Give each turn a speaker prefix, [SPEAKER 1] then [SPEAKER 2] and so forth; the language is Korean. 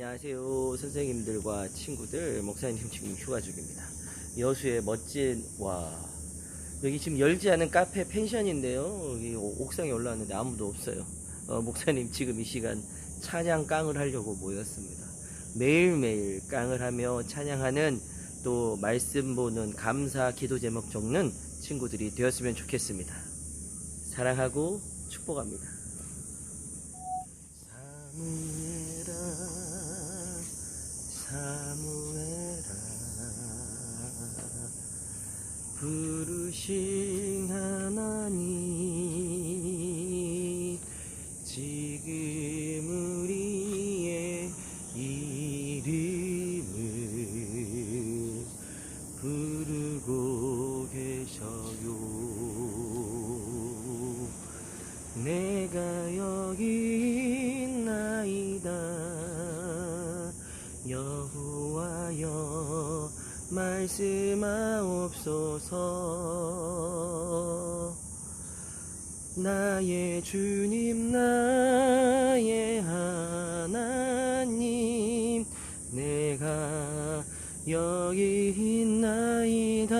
[SPEAKER 1] 안녕하세요. 선생님들과 친구들 목사님 지금 휴가 중입니다. 여수의 멋진 와 여기 지금 열지 않은 카페 펜션인데요. 여기 오- 옥상에 올라왔는데 아무도 없어요. 어, 목사님 지금 이 시간 찬양 깡을 하려고 모였습니다. 매일매일 깡을 하며 찬양하는 또 말씀 보는 감사 기도 제목 적는 친구들이 되었으면 좋겠습니다. 사랑하고 축복합니다 사무엘아 부르신 하나님 지금 우리의 이름을 부르고 계셔요. 내가 여기 여호와여 말씀하옵소서. 나의 주님 나의 하나님 내가 여기 있나이다